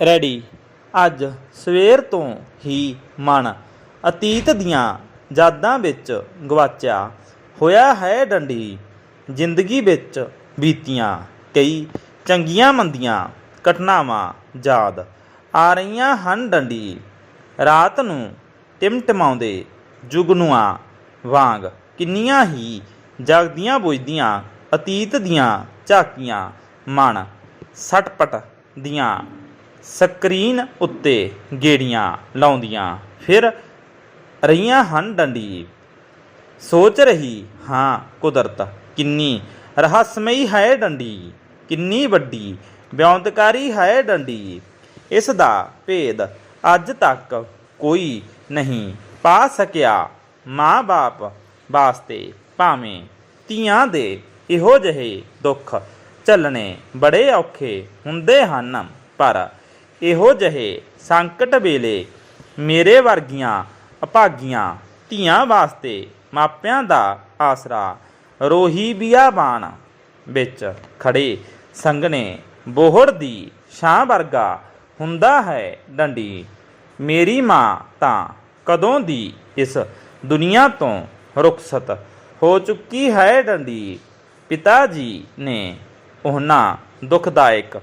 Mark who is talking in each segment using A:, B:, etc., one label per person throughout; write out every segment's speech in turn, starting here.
A: Ready ਅੱਜ ਸਵੇਰ ਤੋਂ ਹੀ ਮਨ ਅਤੀਤ ਦੀਆਂ ਯਾਦਾਂ ਵਿੱਚ ਗਵਾਚਿਆ ਹੋਇਆ ਹੈ ਡੰਡੀ। ਜ਼ਿੰਦਗੀ ਵਿੱਚ ਬੀਤੀਆਂ ਕਈ ਚੰਗੀਆਂ ਮੰਦੀਆਂ ਘਟਨਾਵਾਂ ਯਾਦ ਆ ਰਹੀਆਂ ਹਨ ਡੰਡੀ। ਰਾਤ ਨੂੰ ਟਿਮਟਿਮਾਉਂਦੇ ਜੁਗਨੂਆਂ ਵਾਂਗ ਕਿੰਨੀਆਂ ਹੀ ਜਗਦੀਆਂ ਬੁਝਦੀਆਂ ਅਤੀਤ ਦੀਆਂ ਝਾਕੀਆਂ ਮਨ ਸਟਪਟ ਦੀਆਂ ਸਕਰੀਨ ਉੱਤੇ ਗੇੜੀਆਂ ਲਾਉਂਦੀਆਂ। ਫਿਰ ਰਹੀਆਂ ਹਨ ਡੰਡੀ। ਸੋਚ ਰਹੀ, ਹਾਂ, ਕੁਦਰਤ, ਕਿੰਨੀ ਰਹੱਸਮਈ ਹੈ ਡੰਡੀ, ਕਿੰਨੀ ਵੱਡੀ ਬਿਆੰਤਕਾਰੀ ਹੈ ਡੰਡੀ। ਇਸ ਦਾ ਭੇਦ ਅੱਜ ਤੱਕ ਕੋਈ ਨਹੀਂ ਪਾ ਸਕਿਆ। ਮਾਂ-ਬਾਪ ਵਾਸਤੇ ਭਾਵੇਂ ਧੀਆਂ ਦੇ ਇਹੋ ਜਿਹੇ ਦੁੱਖ ਝੱਲਣੇ ਬੜੇ ਔਖੇ ਹੁੰਦੇ ਹਨ, ਪਰ ਇਹੋ ਜਿਹੇ ਸੰਕਟ ਵੇਲੇ ਮੇਰੇ ਵਰਗੀਆਂ ਅਭਾਗੀਆਂ ਧੀਆਂ ਵਾਸਤੇ ਮਾਪਿਆਂ ਦਾ ਆਸਰਾ ਰੋਹੀ ਬਿਆਬਾਨ ਵਿੱਚ ਖੜੇ ਸੰਗਨੇ ਬੋਹੜ ਦੀ ਛਾਂ ਵਰਗਾ ਹੁੰਦਾ ਹੈ ਡੰਡੀ। ਮੇਰੀ ਮਾਂ ਤਾਂ ਕਦੋਂ ਦੀ ਇਸ ਦੁਨੀਆ ਤੋਂ ਰੁਖਸਤ ਹੋ ਚੁੱਕੀ ਹੈ ਡੰਡੀ? ਪਿਤਾ ਜੀ ਨੇ ਉਹਨਾਂ ਦੁਖਦਾਇਕ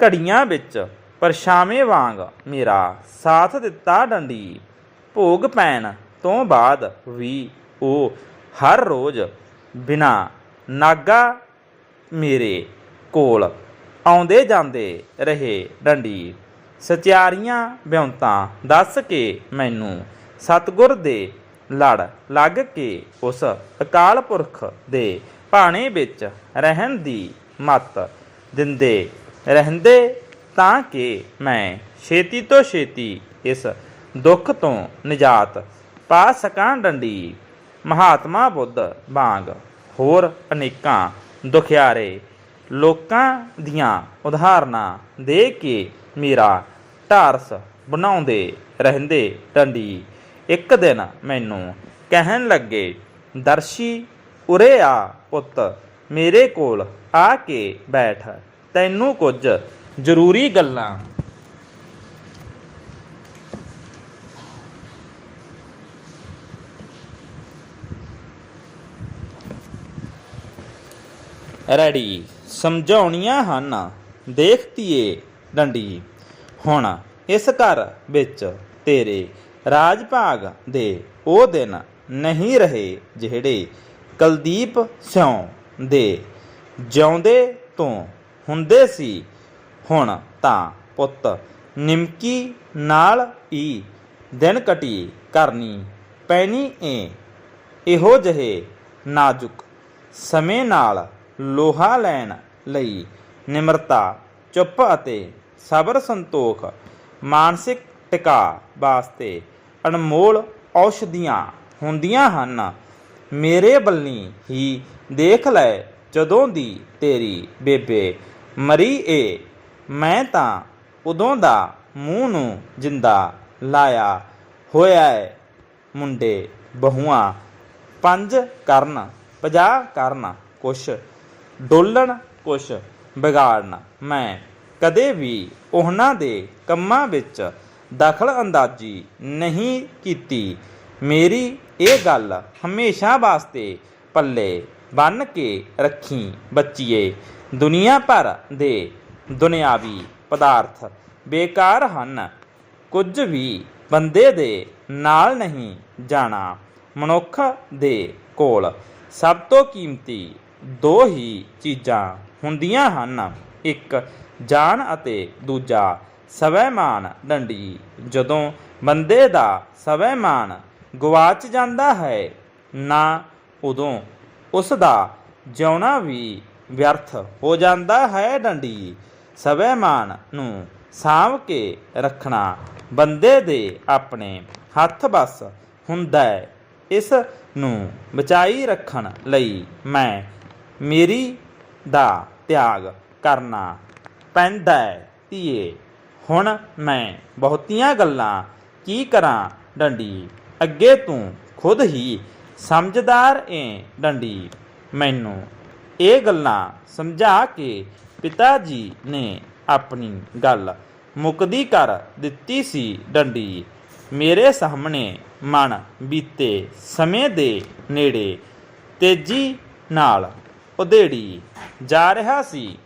A: ਘੜੀਆਂ ਵਿੱਚ ਪਰਛਾਵੇਂ ਵਾਂਗ ਮੇਰਾ ਸਾਥ ਦਿੱਤਾ ਡੰਡੀ, ਭੋਗ ਪੈਣ ਤੋਂ ਬਾਅਦ ਵੀ ਉਹ ਹਰ ਰੋਜ਼ ਬਿਨਾ ਨਾਗਾ ਮੇਰੇ ਕੋਲ ਆਉਂਦੇ ਜਾਂਦੇ ਰਹੇ ਡੰਡੀ। ਸਚਿਆਰੀਆਂ ਬਿਉਂਤਾਂ ਦੱਸ ਕੇ ਮੈਨੂੰ ਸਤਗੁਰ ਦੇ ਲੜ ਲੱਗ ਕੇ ਉਸ ਅਕਾਲ ਪੁਰਖ ਦੇ ਭਾਣੇ ਵਿੱਚ ਰਹਿਣ ਦੀ ਮੱਤ ਦਿੰਦੇ ਰਹਿੰਦੇ ਤਾਂ ਕਿ ਮੈਂ ਛੇਤੀ ਤੋਂ ਛੇਤੀ ਇਸ ਦੁੱਖ ਤੋਂ ਨਿਜਾਤ ਪਾ ਸਕਾਂ ਡੰਡੀ। ਮਹਾਤਮਾ ਬੁੱਧ ਵਾਂਗ ਹੋਰ ਅਨੇਕਾਂ ਦੁਖਿਆਰੇ ਲੋਕਾਂ ਦੀਆਂ ਉਦਾਹਰਨਾਂ ਦੇ ਕੇ ਮੇਰਾ ਢਾਰਸ ਬਣਾਉਂਦੇ ਰਹਿੰਦੇ ਡੰਡੀ। ਇੱਕ ਦਿਨ ਮੈਨੂੰ ਕਹਿਣ ਲੱਗੇ, ਦਰਸ਼ੀ, ਉਰੇ ਆ ਪੁੱਤ, ਮੇਰੇ ਕੋਲ ਆ ਕੇ ਬੈਠ, ਤੈਨੂੰ ਕੁਝ ਜ਼ਰੂਰੀ ਗੱਲਾਂ। ਰੈਡੀ, ਸਮਝਾਉਣੀਆਂ ਹਨ। ਦੇਖਤੀਏ ਡੰਡੀ, ਹੁਣ ਇਸ ਘਰ ਵਿੱਚ ਤੇਰੇ ਰਾਜ ਭਾਗ ਦੇ ਉਹ ਦਿਨ ਨਹੀਂ ਰਹੇ ਜਿਹੜੇ ਕੁਲਦੀਪ ਸਿਉ ਦੇ ਜਿਉਂਦੇ ਤੋਂ ਹੁੰਦੇ ਸੀ। ਹੁਣ ਤਾਂ ਪੁੱਤ, ਨਿਮਕੀ ਨਾਲ ਹੀ ਦਿਨ ਕਟੀ ਕਰਨੀ ਪੈਣੀ ਏ। ਇਹੋ ਜਿਹੇ ਨਾਜ਼ੁਕ ਸਮੇਂ ਨਾਲ ਲੋਹਾ ਲੈਣ ਲਈ ਨਿਮਰਤਾ, ਚੁੱਪ ਅਤੇ ਸਬਰ ਸੰਤੋਖ ਮਾਨਸਿਕ ਟਿਕਾ ਵਾਸਤੇ ਅਨਮੋਲ ਔਸ਼ਧੀਆਂ ਹੁੰਦੀਆਂ ਹਨ। ਮੇਰੇ ਬੱਲੀ ਹੀ ਦੇਖ ਲੈ ਜਦੋਂ ਦੀ ਤੇਰੀ ਬੇਬੇ ਮਰੀ ਏ। ਮੈਂ ਤਾਂ ਉਦੋਂ ਦਾ ਮੂੰਹ ਨੂੰ ਜਿੰਦਾ ਲਾਇਆ ਹੋਇਆ ਏ। ਮੁੰਡੇ, ਬਹੂਆਂ, ਪੰਜ ਕਰਨ, ਪੰਜਾਹ ਕਰਨ, ਕੁਛ ਡੋਲਣ, ਕੁਛ ਵਿਗਾੜਨ। ਮੈਂ ਕਦੇ ਵੀ ਉਹਨਾਂ ਦੇ ਕੰਮਾਂ ਵਿੱਚ ਦਖਲ ਅੰਦਾਜ਼ੀ ਨਹੀਂ ਕੀਤੀ। ਮੇਰੀ ਇਹ ਗੱਲ ਹਮੇਸ਼ਾ ਵਾਸਤੇ ਪੱਲੇ ਬੰਨ ਕੇ ਰੱਖੀ ਬੱਚੀਏ। ਦੁਨੀਆ ਭਰ ਦੇ ਦੁਨਿਆਵੀ ਪਦਾਰਥ ਬੇਕਾਰ ਹਨ। ਕੁਝ ਵੀ ਬੰਦੇ ਦੇ ਨਾਲ ਨਹੀਂ ਜਾਣਾ ਮਨੁੱਖ ਦੇ ਕੋਲ। ਸਭ ਤੋਂ ਕੀਮਤੀ ਦੋ ਹੀ ਚੀਜ਼ਾਂ ਹੁੰਦੀਆਂ ਹਨ। ਇੱਕ ਜਾਨ ਅਤੇ ਦੂਜਾ ਸਵੈਮਾਨ ਡੰਡੀ ਜਦੋਂ ਬੰਦੇ ਦਾ ਸਵੈਮਾਨ ਗਵਾਚ ਜਾਂਦਾ ਹੈ, ਨਾ ਉਦੋਂ ਉਸ ਦਾ ਜਿਉਣਾ ਵੀ ਵਿਅਰਥ ਹੋ ਜਾਂਦਾ ਹੈ ਡੰਡੀ ਸਵੈਮਾਨ ਨੂੰ ਸਾਂਭ ਕੇ ਰੱਖਣਾ ਬੰਦੇ ਦੇ ਆਪਣੇ ਹੱਥ ਬਸ ਹੁੰਦਾ ਹੈ। ਇਸ ਨੂੰ ਬਚਾਈ ਰੱਖਣ ਲਈ ਮੈਂ ਮੇਰੀ ਦਾ ਤਿਆਗ ਕਰਨਾ ਪੈਂਦਾ ਹੈ। ਧੀਏ, ਹੁਣ ਮੈਂ ਬਹੁਤੀਆਂ ਗੱਲਾਂ ਕੀ ਕਰਾਂ ਡੰਡੀ? ਅੱਗੇ ਤੂੰ ਖੁਦ ਹੀ ਸਮਝਦਾਰ ਏ ਡੰਡੀ। ਮੈਨੂੰ ਇਹ ਗੱਲਾਂ ਸਮਝਾ ਕੇ ਪਿਤਾ ਜੀ ਨੇ ਆਪਣੀ ਗੱਲ ਮੁਕਦੀ ਕਰ ਦਿੱਤੀ ਸੀ ਡੰਡੀ। ਮੇਰੇ ਸਾਹਮਣੇ ਮਨ ਬੀਤੇ ਸਮੇਂ ਦੇ ਨੇੜੇ ਤੇਜ਼ੀ ਨਾਲ ਉਧੇੜੀ ਜਾ ਰਿਹਾ ਸੀ।